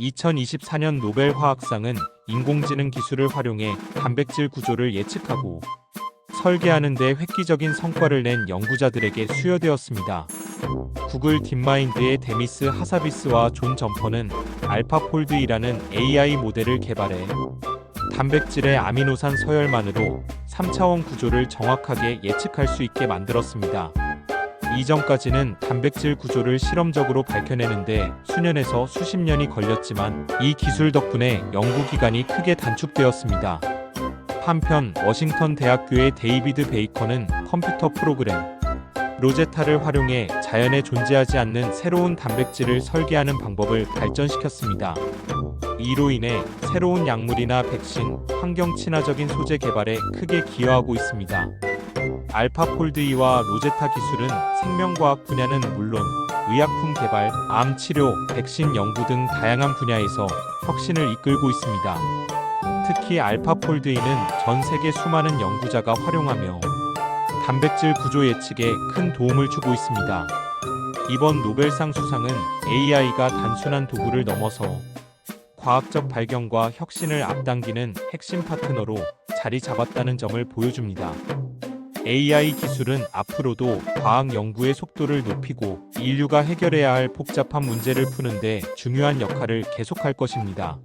2024년 노벨 화학상은 인공지능 기술을 활용해 단백질 구조를 예측하고 설계하는 데 획기적인 성과를 낸 연구자들에게 수여되었습니다. 구글 딥마인드의 데미스 하사비스와 존 점퍼는 알파폴드이라는 AI 모델을 개발해 단백질의 아미노산 서열만으로 3차원 구조를 정확하게 예측할 수 있게 만들었습니다. 이전까지는 단백질 구조를 실험적으로 밝혀내는데 수년에서 수십 년이 걸렸지만 이 기술 덕분에 연구 기간이 크게 단축되었습니다. 한편 워싱턴 대학교의 데이비드 베이커는 컴퓨터 프로그램 로제타를 활용해 자연에 존재하지 않는 새로운 단백질을 설계하는 방법을 발전시켰습니다. 이로 인해 새로운 약물이나 백신, 환경 친화적인 소재 개발에 크게 기여하고 있습니다. 알파폴드이와 로제타 기술은 생명과학 분야는 물론 의약품 개발, 암 치료, 백신 연구 등 다양한 분야에서 혁신을 이끌고 있습니다. 특히 알파폴드이는 전 세계 수많은 연구자가 활용하며 단백질 구조 예측에 큰 도움을 주고 있습니다. 이번 노벨상 수상은 AI가 단순한 도구를 넘어서 과학적 발견과 혁신을 앞당기는 핵심 파트너로 자리 잡았다는 점을 보여줍니다. AI 기술은 앞으로도 과학 연구의 속도를 높이고 인류가 해결해야 할 복잡한 문제를 푸는데 중요한 역할을 계속할 것입니다.